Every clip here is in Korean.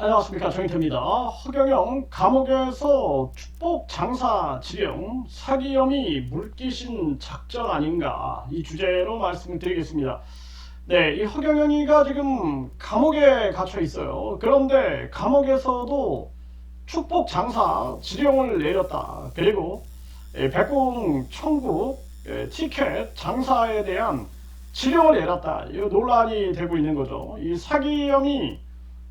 안녕하십니까 정인태입니다. 허경영 감옥에서 축복 장사 지령 사기 혐의 물귀신 작전 아닌가 이 주제로 말씀드리겠습니다. 네, 이 허경영이가 지금 감옥에 갇혀 있어요. 그런데 감옥에서도 축복 장사 지령을 내렸다. 그리고 예, 백공 청구 예, 티켓 장사에 대한 지령을 내렸다. 이거 논란이 되고 있는 거죠. 이 사기 혐의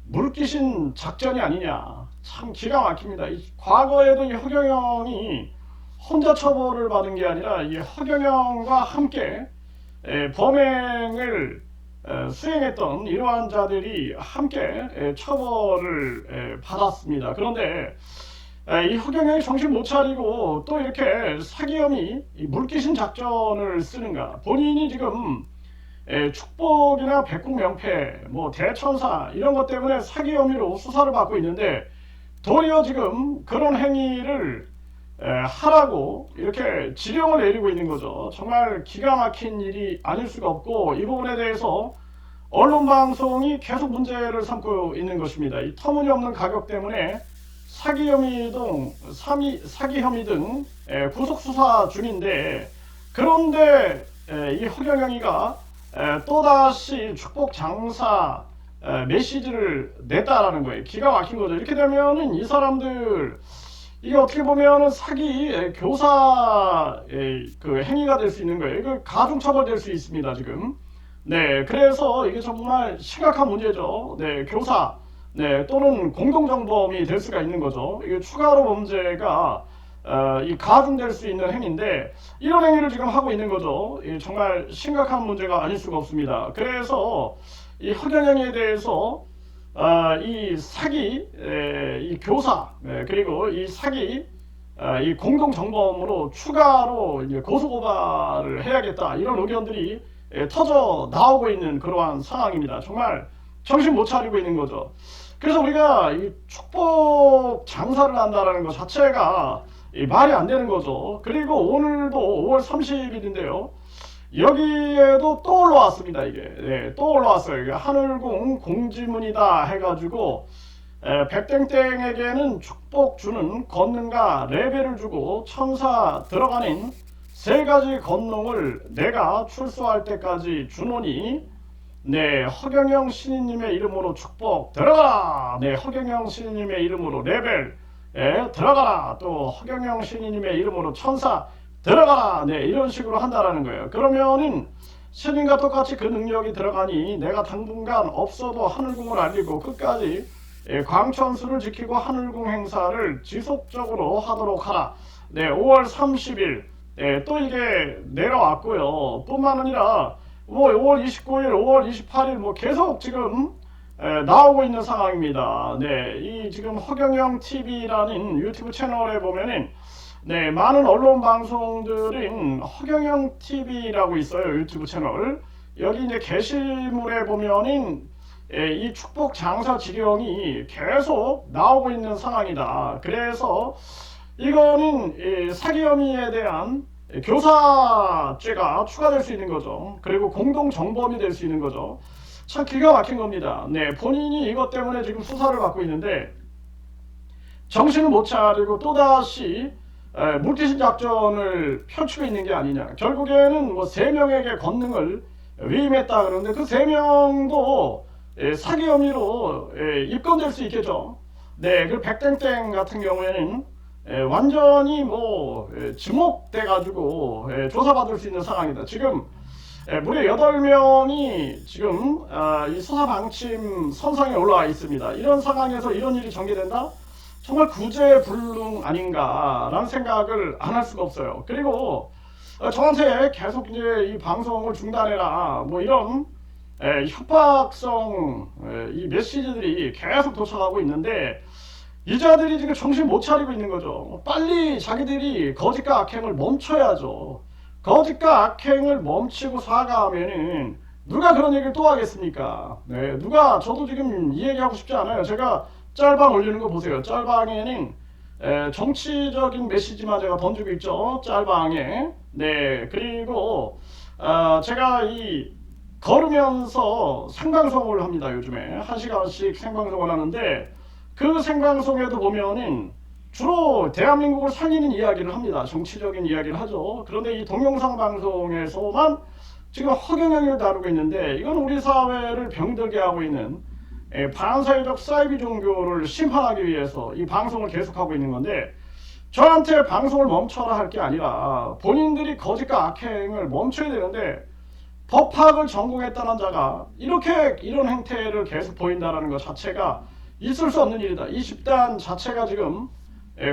물귀신 작전이 아니냐. 참 기가 막힙니다. 이 과거에도 이 허경영이 혼자 처벌을 받은 게 아니라 이 허경영과 함께 에, 범행을 에, 수행했던 이러한 자들이 함께 에, 처벌을 에, 받았습니다. 그런데 에, 이 허경영이 정신 못 차리고 또 이렇게 사기 혐의 이 물귀신 작전을 쓰는가. 본인이 지금 에, 축복이나 백국 명패, 뭐 대천사 이런 것 때문에 사기 혐의로 수사를 받고 있는데 도리어 지금 그런 행위를 에, 하라고 이렇게 지령을 내리고 있는 거죠. 정말 기가 막힌 일이 아닐 수가 없고 이 부분에 대해서 언론 방송이 계속 문제를 삼고 있는 것입니다. 이 터무니없는 가격 때문에 사기 혐의 등 사기, 사기 혐의 등 에, 구속 수사 중인데 그런데 에, 이 허경영이가 에, 또다시 축복 장사 에, 메시지를 냈다라는 거예요. 기가 막힌 거죠. 이렇게 되면은 이 사람들 이게 어떻게 보면은 사기 에, 교사 에, 그 행위가 될 수 있는 거예요. 이거 가중 처벌될 수 있습니다 지금. 네, 그래서 이게 정말 심각한 문제죠. 네, 교사 네 또는 공동정범이 될 수가 있는 거죠. 이게 추가로 범죄가 어, 이 가중될 수 있는 행위인데 이런 행위를 지금 하고 있는 거죠. 이 정말 심각한 문제가 아닐 수가 없습니다. 그래서 이 허경영에 대해서 어, 이 사기, 에, 이 교사 에, 그리고 이 사기, 어, 이 공동 정범으로 추가로 이제 고소 고발을 해야겠다 이런 의견들이 에, 터져 나오고 있는 그러한 상황입니다. 정말 정신 못 차리고 있는 거죠. 그래서 우리가 이 축복 장사를 한다라는 것 자체가 이 말이 안 되는 거죠. 그리고 오늘도 5월 30일인데요. 여기에도 또 올라왔습니다. 이게 네, 또 올라왔어요. 이게 하늘궁 공지문이다 해가지고 에, 백땡땡에게는 축복 주는 건능과 레벨을 주고 천사 들어가는 세 가지 건능을 내가 출소할 때까지 주노니 네 허경영 신인님의 이름으로 축복 들어가라. 네 허경영 신인님의 이름으로 레벨 에 들어가라. 또 허경영 신인님의 이름으로 천사 들어가라. 네, 이런 식으로 한다라는 거예요. 그러면은 신인과 똑같이 그 능력이 들어가니 내가 당분간 없어도 하늘궁을 알리고 끝까지 예, 광천수를 지키고 하늘궁 행사를 지속적으로 하도록 하라. 네, 5월 30일 예, 또 이게 내려왔고요. 뿐만 아니라 뭐 5월 29일, 5월 28일 뭐 계속 지금 에, 나오고 있는 상황입니다. 네, 이 지금 허경영 TV라는 유튜브 채널에 보면은 네, 많은 언론 방송들은 허경영 TV라고 있어요. 유튜브 채널. 여기 이제 게시물에 보면은 예, 이 축복 장사 지령이 계속 나오고 있는 상황이다. 그래서 이거는 예, 사기 혐의에 대한 교사죄가 추가될 수 있는 거죠. 그리고 공동 정범이 될 수 있는 거죠. 참 기가 막힌 겁니다. 네, 본인이 이것 때문에 지금 수사를 받고 있는데 정신을 못 차리고 또다시 에, 물귀신 작전을 펼치고 있는 게 아니냐. 결국에는 뭐 세 명에게 권능을 위임했다 그러는데 그 세 명도 에, 사기 혐의로 에, 입건될 수 있겠죠. 네, 그 백땡땡 같은 경우에는 에, 완전히 뭐 에, 지목돼 가지고 에, 조사받을 수 있는 상황이다. 지금 에, 무려 8명이 지금 아, 이 수사 방침 선상에 올라와 있습니다. 이런 상황에서 이런 일이 전개된다? 정말 구제불능 아닌가라는 생각을 안 할 수가 없어요. 그리고 어, 저한테 계속 이제 이 방송을 중단해라 뭐 이런 에, 협박성 에, 이 메시지들이 계속 도착하고 있는데 이 자들이 지금 정신 못 차리고 있는 거죠. 빨리 자기들이 거짓과 악행을 멈춰야죠. 거짓과 악행을 멈추고 사과하면은 누가 그런 얘기를 또 하겠습니까? 네, 누가 저도 지금 이 얘기하고 싶지 않아요. 제가 짤방 올리는 거 보세요. 짤방에는 에, 정치적인 메시지만 제가 던지고 있죠. 짤방에. 네, 그리고 어, 제가 이 걸으면서 생방송을 합니다. 요즘에 한 시간씩 생방송을 하는데 그 생방송에도 보면은 주로 대한민국을 살리는 이야기를 합니다. 정치적인 이야기를 하죠. 그런데 이 동영상 방송에서만 지금 허경영을 다루고 있는데 이건 우리 사회를 병들게 하고 있는 예, 반사회적 사이비 종교를 심판하기 위해서 이 방송을 계속하고 있는 건데 저한테 방송을 멈춰라 할 게 아니라 본인들이 거짓과 악행을 멈춰야 되는데 법학을 전공했다는 자가 이렇게 이런 행태를 계속 보인다라는 것 자체가 있을 수 없는 일이다. 이 집단 자체가 지금 예,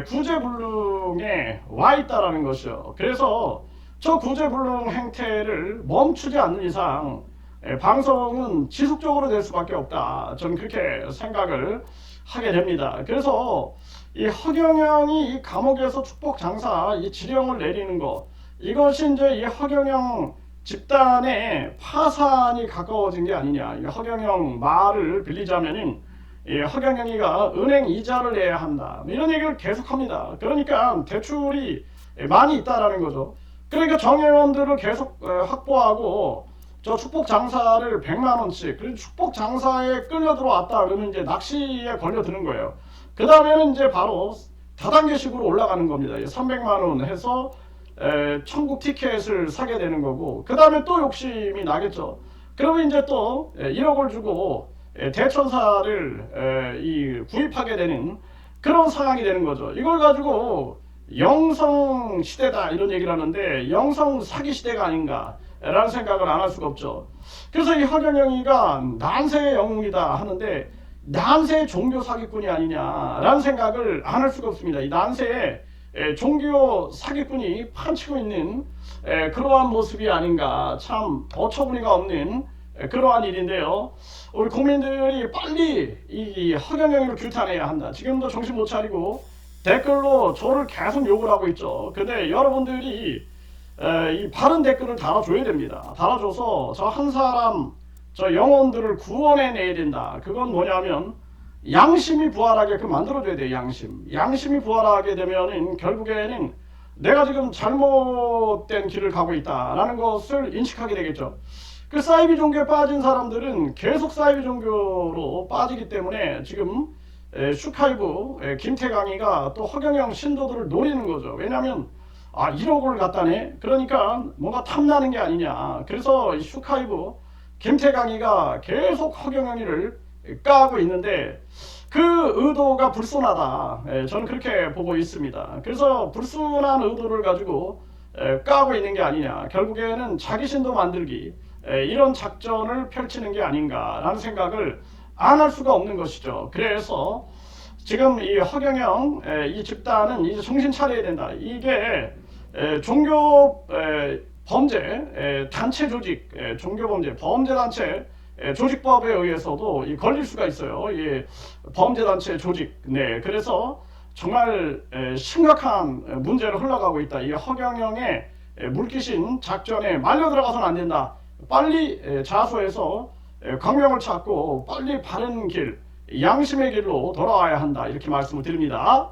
구제불능에 와 있다라는 것이요. 그래서 저 구제불능 행태를 멈추지 않는 이상 예, 방송은 지속적으로 될 수밖에 없다. 저는 그렇게 생각을 하게 됩니다. 그래서 이 허경영이 이 감옥에서 축복 장사 이 지령을 내리는 것 이것이 이제 이 허경영 집단의 파산이 가까워진 게 아니냐. 이 허경영 말을 빌리자면은 이 허경영이가 은행 이자를 내야 한다. 이런 얘기를 계속합니다. 그러니까 대출이 많이 있다라는 거죠. 그러니까 정회원들을 계속 어, 확보하고 저 축복 장사를 100만 원씩 그리고 축복 장사에 끌려 들어왔다 그러면 이제 낚시에 걸려 드는 거예요. 그 다음에는 이제 바로 다단계식으로 올라가는 겁니다. 300만 원 해서 에, 천국 티켓을 사게 되는 거고 그 다음에 또 욕심이 나겠죠. 그러면 이제 또 에, 1억을 주고 에, 대천사를 에, 이 구입하게 되는 그런 상황이 되는 거죠. 이걸 가지고 영성 시대다 이런 얘기를 하는데 영성 사기 시대가 아닌가 라는 생각을 안 할 수가 없죠. 그래서 이 허경영이가 난세의 영웅이다 하는데 난세 종교 사기꾼이 아니냐라는 생각을 안 할 수가 없습니다. 이 난세에 에, 종교 사기꾼이 판치고 있는 에, 그러한 모습이 아닌가 참 어처구니가 없는 에, 그러한 일인데요. 우리 국민들이 빨리 이 허경영이를 규탄해야 한다. 지금도 정신 못 차리고 댓글로 저를 계속 욕을 하고 있죠. 근데 여러분들이 에, 이 바른 댓글을 달아줘야 됩니다. 달아줘서 저 한 사람 저 영혼들을 구원해내야 된다. 그건 뭐냐면 양심이 부활하게끔 만들어줘야 돼요. 양심. 양심이 부활하게 되면은 결국에는 내가 지금 잘못된 길을 가고 있다라는 것을 인식하게 되겠죠. 그 사이비 종교에 빠진 사람들은 계속 사이비 종교로 빠지기 때문에 지금 에, 슈카이브 에, 김태강이가 또 허경영 신도들을 노리는 거죠. 왜냐하면 아 1억을 갖다네. 그러니까 뭔가 탐나는 게 아니냐. 그래서 이 슈카이브 김태강이가 계속 허경영이를 까고 있는데 그 의도가 불순하다. 예, 저는 그렇게 보고 있습니다. 그래서 불순한 의도를 가지고 에, 까고 있는 게 아니냐. 결국에는 자기 신도 만들기 에, 이런 작전을 펼치는 게 아닌가라는 생각을 안 할 수가 없는 것이죠. 그래서 지금 이 허경영 에, 이 집단은 이제 정신 차려야 된다. 이게 에, 종교 에, 범죄 에, 단체 조직 에, 종교 범죄 범죄 단체 에, 조직법에 의해서도 이 걸릴 수가 있어요. 이 범죄 단체 조직. 네, 그래서 정말 에, 심각한 문제로 흘러가고 있다. 이 허경영의 에, 물귀신 작전에 말려 들어가서는 안 된다. 빨리 에, 자수해서 에, 광명을 찾고 빨리 바른 길, 양심의 길로 돌아와야 한다. 이렇게 말씀을 드립니다.